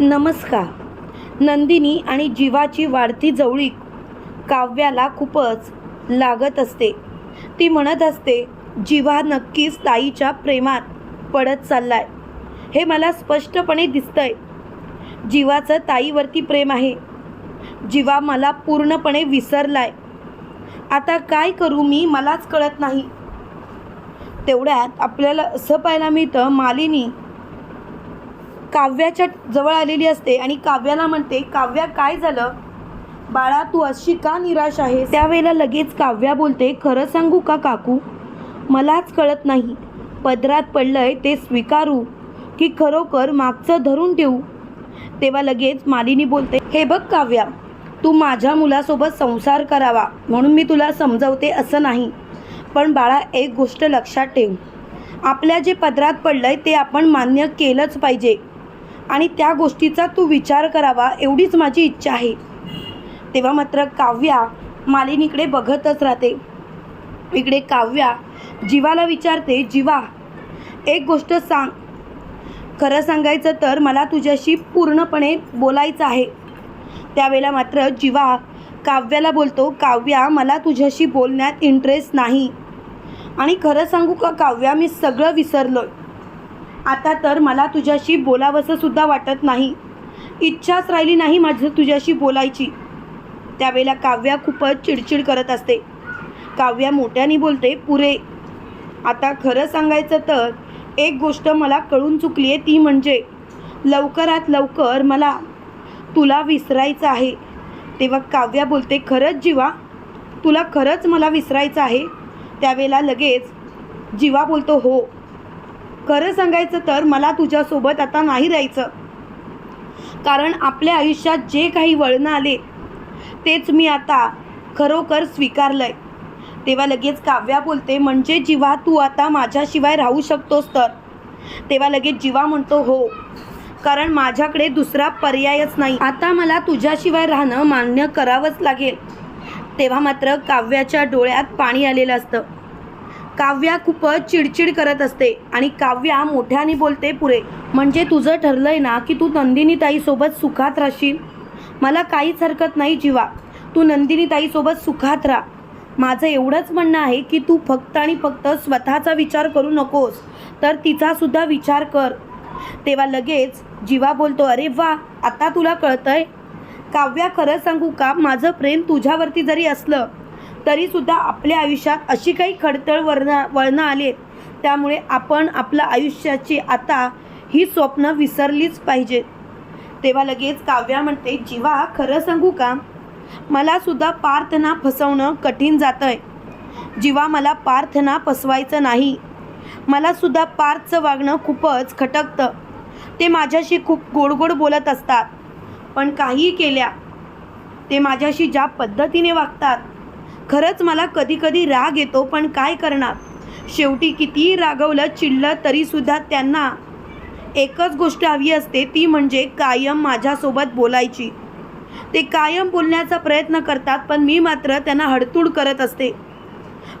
नमस्कार. नंदिनी आणि जीवाची वाढती जवळीक काव्याला खूपच लागत असते. ती म्हणत असते जीवा नक्कीच ताईच्या प्रेमात पडत चाललाय. हे मला स्पष्टपणे दिसतंय. जीवाचं ताईवरती प्रेम आहे. जीवा मला पूर्णपणे विसरलाय. आता काय करू मी मलाच कळत नाही. तेवढ्यात आपल्याला असं पाहायला मिळतं मालिनी काव्याच्या जवळ आलेली असते आणि काव्याला म्हणते काव्या काय झालं? बाळा तू अशी का निराश आहे त्यावेळेला लगेच काव्या बोलते खरं सांगू का काकू? मलाच कळत नाही. पदरात पडलंय ते स्वीकारू की खरोखर मागचं धरून ठेवू? तेव्हा लगेच मालिनी बोलते हे बघ काव्या तू माझ्या मुलासोबत संसार करावा म्हणून मी तुला समजवते असं नाही. पण बाळा एक गोष्ट लक्षात ठेव. आपल्या जे पदरात पडलंय ते आपण मान्य केलंच पाहिजे. आणि त्या गोष्टीचा तू विचार करावा एवढीच माझी इच्छा आहे. तेव्हा मात्र काव्या मालिनीकडे बघतच राहते. इकडे काव्या जीवाला विचारते जीवा एक गोष्ट सांग. खरं सांगायचं तर मला तुझ्याशी पूर्णपणे बोलायचं आहे. त्यावेळेला मात्र जीवा काव्याला बोलतो काव्या मला तुझ्याशी बोलण्यात इंटरेस्ट नाही. आणि खरं सांगू का काव्या मी सगळं विसरलोय. आता तर मला तुझ्याशी बोलावंसंसुद्धा वाटत नाही. इच्छाच राहिली नाही माझं तुझ्याशी बोलायची. त्यावेळेला काव्या खूपच चिडचिड करत असते. काव्या मोठ्याने बोलते पुरे आता खरं सांगायचं तर एक गोष्ट मला कळून चुकली आहे ती म्हणजे लवकरात लवकर मला तुला विसरायचं आहे. तेव्हा काव्या बोलते खरंच जीवा तुला खरंच मला विसरायचं आहे? त्यावेळेला लगेच जीवा बोलतो हो खरं सांगायचं तर मला तुझ्यासोबत आता नाही राहायचं. कारण आपल्या आयुष्यात जे काही वळणं आले तेच मी आता खरोखर स्वीकारलं आहे तेव्हा लगेच काव्या बोलते म्हणजे जीवा तू आता माझ्याशिवाय राहू शकतोस तर? तेव्हा लगेच जीवा म्हणतो हो कारण माझ्याकडे दुसरा पर्यायच नाही. आता मला तुझ्याशिवाय राहणं मान्य करावंच लागेल. तेव्हा मात्र काव्याच्या डोळ्यात पाणी आलेलं असतं. काव्या खूपच चिडचिड करत असते आणि काव्या मोठ्याने बोलते पुरे म्हणजे तुझं ठरलंय ना की तू नंदिनीताईसोबत सुखात राहशील? मला काहीच हरकत नाही जीवा. तू नंदिनीताईसोबत सुखात राहा. माझं एवढंच म्हणणं आहे की तू फक्त आणि फक्त स्वतःचा विचार करू नकोस तर तिचासुद्धा विचार कर. तेव्हा लगेच जीवा बोलतो अरे वा आता तुला कळतंय. काव्या खरं सांगू का? माझं प्रेम तुझ्यावरती जरी असलं तरीसुद्धा आपल्या आयुष्यात अशी काही खडतळ वळणं वळणं आली त्यामुळे आपण आपल्या आयुष्याची आता ही स्वप्न विसरलीच पाहिजेत तेव्हा लगेच काव्या म्हणते जीवा खरं सांगू का? मला सुद्धा पार्थना फसवणं कठीण जातं आहे जीवा मला पार्थना फसवायचं नाही. मला सुद्धा पार्थचं वागणं खूपच खटकतं. ते माझ्याशी खूप गोड गोड बोलत असतात. पण काहीही केल्या ते माझ्याशी ज्या पद्धतीने वागतात खरंच मला कधी कधी राग येतो पण काय करणार? शेवटी कितीही रागवलं चिडलं तरीसुद्धा त्यांना एकच गोष्ट हवी असते ती म्हणजे कायम माझ्यासोबत बोलायची. ते कायम बोलण्याचा प्रयत्न करतात पण मी मात्र त्यांना हडतूड करत असते.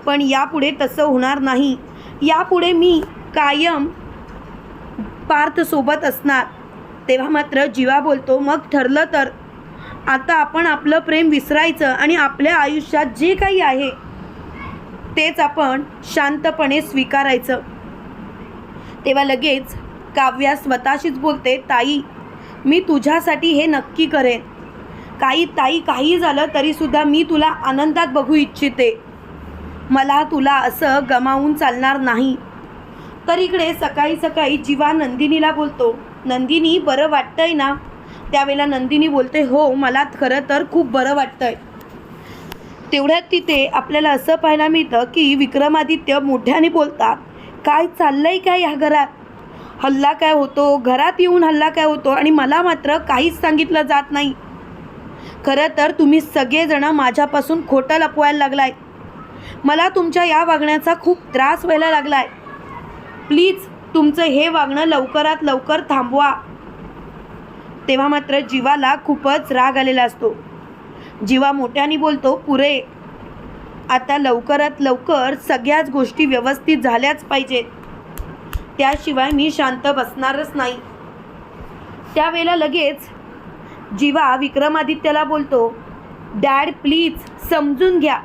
पण यापुढे तसं होणार नाही. यापुढे मी कायम पार्थसोबत असणार. तेव्हा मात्र जीवा बोलतो मग ठरलं तर आता आपण आपलं प्रेम विसरायचं आणि आपल्या आयुष्यात जे काही आहे तेच आपण शांतपणे स्वीकारायचं. तेव्हा लगेच काव्या स्वतःशीच बोलते ताई मी तुझ्यासाठी हे नक्की करेन. काही ताई काही झालं तरीसुद्धा मी तुला आनंदात बघू इच्छिते. मला तुला असं गमावून चालणार नाही. तर इकडे सकाळी सकाळी जीवा नंदिनीला बोलतो नंदिनी बरं वाटतंय ना? त्यावेळेला नंदिनी बोलते हो मला खरं तर खूप बरं वाटतंय. तेवढ्यात तिथे आपल्याला असं पाहायला मिळतं की विक्रमादित्य मोठ्याने बोलतात काय चाललंय काय ह्या घरात? हल्ला काय होतो? घरात येऊन हल्ला काय होतो? आणि मला मात्र काहीच सांगितलं जात नाही. खरं तर तुम्ही सगळेजणं माझ्यापासून खोटं लपवायला लागलाय. मला तुमच्या या वागण्याचा खूप त्रास व्हायला लागलाय. प्लीज तुमचं हे वागणं लवकरात लवकर थांबवा. तेव्हा मात्र जीवाला खूपच राग आलेला असतो. जीवा मोठ्याने बोलतो पुरे आता लवकरात लवकर सगळ्याच गोष्टी व्यवस्थित झाल्याच पाहिजेत. त्याशिवाय मी शांत बसणारच नाही. त्यावेळेला लगेच जीवा विक्रमादित्याला बोलतो डॅड प्लीज समजून घ्या.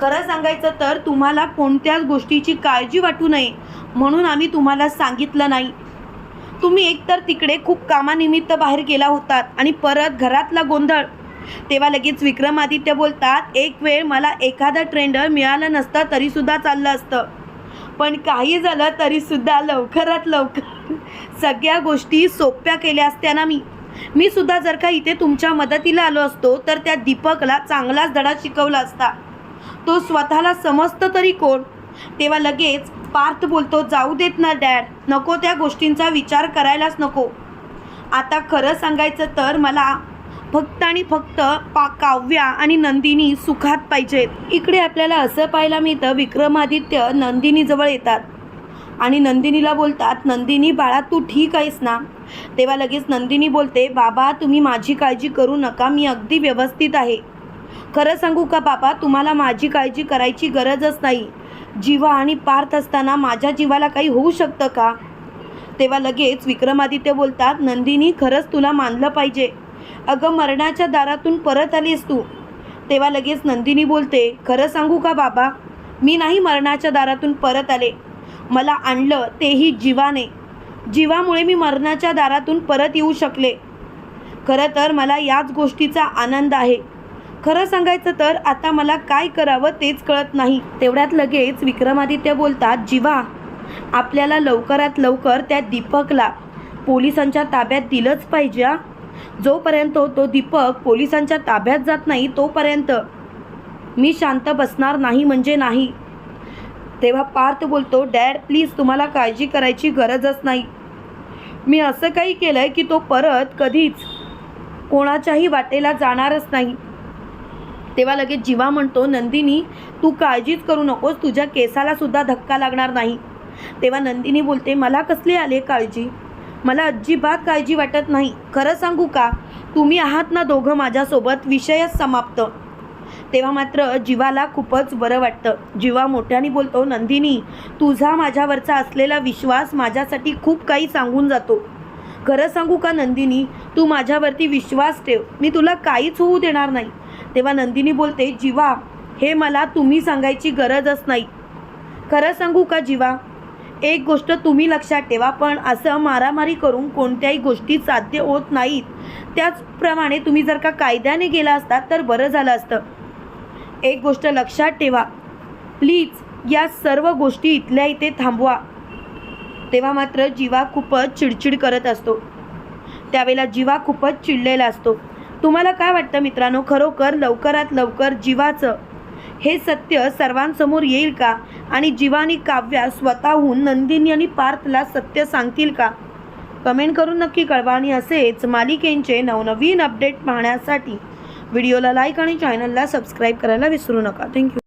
खरं सांगायचं तर तुम्हाला कोणत्याच गोष्टीची काळजी वाटू नये म्हणून आम्ही तुम्हाला सांगितलं नाही. तुम्ही एकतर तिकडे खूप कामानिमित्त बाहेर गेला होतात आणि परत घरातला गोंधळ. तेव्हा लगेच विक्रमादित्य बोलतात एक वेळ मला एखादा ट्रेंडर मिळालं नसतं तरीसुद्धा चाललं असतं. पण काही झालं तरीसुद्धा लवकरात लवकर सगळ्या गोष्टी सोप्या केल्या असत्या ना मी. मी सुद्धा जर का इथे तुमच्या मदतीला आलो असतो तर त्या दीपकला चांगलाच धडा शिकवला असता. तो स्वतःला समजतं तरी कोण? तेव्हा लगेच पार्थ बोलतो जाऊ देत ना डॅड. नको त्या गोष्टींचा विचार करायलाच नको. आता खरं सांगायचं तर मला फक्त आणि फक्त पा काव्या आणि नंदिनी सुखात पाहिजेत. इकडे आपल्याला असं पाहायला मिळतं विक्रमादित्य नंदिनीजवळ येतात. आणि नंदिनीला बोलतात नंदिनी बाळा तू ठीक आहेस ना? तेव्हा लगेच नंदिनी बोलते बाबा तुम्ही माझी काळजी करू नका मी अगदी व्यवस्थित आहे. खरं सांगू का बाबा तुम्हाला माझी काळजी करायची गरजच नाही. जीवा आणि पार्थ असताना माझ्या जीवाला काही होऊ शकतं का? तेव्हा लगेच विक्रमादित्य बोलतात नंदिनी खरंच तुला मानलं पाहिजे. अगं मरणाच्या दारातून परत आलीस तू. तेव्हा लगेच नंदिनी बोलते खरं सांगू का बाबा? मी नाही मरणाच्या दारातून परत आले. मला आणलं तेही जीवाने. जीवामुळे मी मरणाच्या दारातून परत येऊ शकले. खरं तर मला याच गोष्टीचा आनंद आहे. खरं सांगायचं तर आता मला काय करावं तेच कळत नाही. तेवढ्यात लगेच विक्रमादित्य बोलतात जीवा आपल्याला लवकरात लवकर त्या दीपकला पोलिसांच्या ताब्यात दिलंच पाहिजे जोपर्यंत तो दीपक पोलिसांच्या ताब्यात जात नाही तोपर्यंत मी शांत बसणार नाही म्हणजे नाही. तेव्हा पार्थ बोलतो डॅड प्लीज तुम्हाला काळजी करायची गरजच नाही. मी असं काही केलं आहे की तो परत कधीच कोणाच्याही वाटेला जाणारच नाही. तेव्हा लगेच जीवा म्हणतो नंदिनी तू काळजीच करू नकोस तुझ्या केसाला सुद्धा धक्का लागणार नाही. तेव्हा नंदिनी बोलते मला कसली आले काळजी? मला अजिबात काळजी वाटत नाही. खरं सांगू का? तुम्ही आहात ना दोघं माझ्यासोबत विषयच समाप्त. तेव्हा मात्र जीवाला खूपच बरं वाटतं. जीवा मोठ्याने बोलतो नंदिनी तुझा माझ्यावरचा असलेला विश्वास माझ्यासाठी खूप काही सांगून जातो. खरं सांगू का नंदिनी? तू माझ्यावरती विश्वास ठेव. मी तुला काहीच होऊ देणार नाही. तेव्हा नंदिनी बोलते जीवा हे मला तुम्ही सांगायची गरजच नाही. खरं सांगू का जीवा? एक गोष्ट तुम्ही लक्षात ठेवा पण असं मारामारी करून कोणत्याही गोष्टी साध्य होत नाहीत. त्याचप्रमाणे तुम्ही जर का कायद्याने गेला असतात तर बरं झालं असतं. एक गोष्ट लक्षात ठेवा. प्लीज या सर्व गोष्टी इथल्या इथे थांबवा. तेव्हा मात्र जीवा खूपच चिडचिड करत असतो. त्यावेळेला जीवा खूपच चिडलेला असतो. तुम्हाला काय वाटतं मित्रांनो? खरोखर लवकरात लवकर जीवाचं हे सत्य सर्वांसमोर येईल का? आणि जीवानी काव्या स्वतःहून नंदिनी आणि पार्थला सत्य सांगतील का? कमेंट करून नक्की कळवा आणि असेच मालिकेंचे नवनवीन अपडेट पाहण्यासाठी व्हिडिओला लाईक आणि चॅनलला सबस्क्राईब करायला विसरू नका. थँक्यू.